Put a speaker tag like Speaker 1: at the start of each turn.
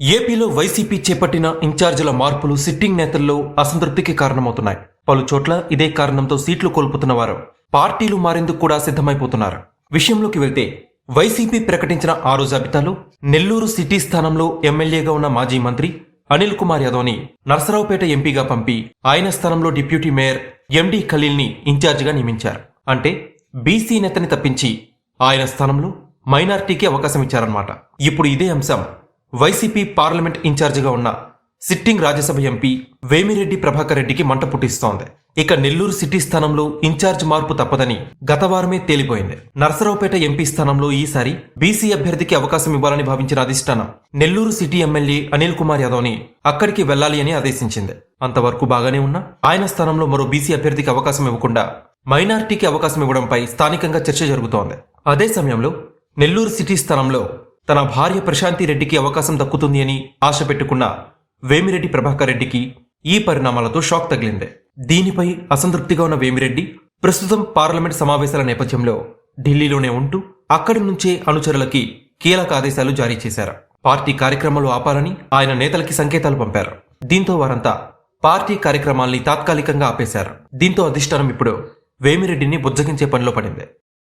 Speaker 1: ఏపీలో వైసీపీ చేపట్టిన ఇన్ఛార్జీల మార్పులు సిట్టింగ్ నేతల్లో అసంతృప్తికి కారణమవుతున్నాయి. పలు చోట్ల ఇదే కారణంతో సీట్లు కోల్పోతున్న వారు పార్టీలు మారేందుకు కూడా సిద్ధమైపోతున్నారు. విషయంలోకి వెళ్తే వైసీపీ ప్రకటించిన ఆరు జాబితాలో నెల్లూరు సిటీ స్థానంలో ఎమ్మెల్యేగా ఉన్న మాజీ మంత్రి అనిల్ కుమార్ యాదవ్ని నరసరావుపేట ఎంపీగా పంపి ఆయన స్థానంలో డిప్యూటీ మేయర్ ఎండి ఖలీల్ని ఇన్ఛార్జిగా నియమించారు. అంటే బీసీ నేతని తప్పించి ఆయన స్థానంలో మైనార్టీకి అవకాశం ఇచ్చారన్నమాట. ఇప్పుడు ఇదే అంశం. వైసీపీ పార్లమెంట్ ఇన్ఛార్జిగా ఉన్న సిట్టింగ్ రాజ్యసభ ఎంపీ వేమిరెడ్డి ప్రభాకర్ రెడ్డికి మంట పుట్టిస్తోంది. ఇక నెల్లూరు సిటీ స్థానంలో ఇన్ఛార్జ్ మార్పు తప్పదని గత వారమే తేలిపోయింది. నరసరావుపేట ఎంపీ స్థానంలో ఈసారి బీసీ అభ్యర్థికి అవకాశం ఇవ్వాలని భావించిన అధిష్టానం నెల్లూరు సిటీ ఎమ్మెల్యే అనిల్ కుమార్ యాదవ్ని అక్కడికి వెళ్ళాలి అని ఆదేశించింది. అంతవరకు బాగానే ఉన్నా ఆయన స్థానంలో మరో బీసీ అభ్యర్థికి అవకాశం ఇవ్వకుండా మైనార్టీకి అవకాశం ఇవ్వడంపై స్థానికంగా చర్చ జరుగుతోంది. అదే సమయంలో నెల్లూరు సిటీ స్థానంలో తన భార్య ప్రశాంతి రెడ్డికి అవకాశం దక్కుతుంది అని ఆశ పెట్టుకున్న వేమిరెడ్డి ప్రభాకర్ రెడ్డికి ఈ పరిణామాలతో షాక్ తగిలింది. దీనిపై అసంతృప్తిగా ఉన్న వేమిరెడ్డి ప్రస్తుతం పార్లమెంట్ సమావేశాల నేపథ్యంలో ఢిల్లీలోనే ఉంటూ అక్కడి నుంచే అనుచరులకి కీలక ఆదేశాలు జారీ చేశారు. పార్టీ కార్యక్రమాలు ఆపాలని ఆయన నేతలకి సంకేతాలు పంపారు. దీంతో వారంతా పార్టీ కార్యక్రమాల్ని తాత్కాలికంగా ఆపేశారు. దీంతో అధిష్టానం ఇప్పుడు వేమిరెడ్డిని బుజ్జగించే పనిలో పడింది.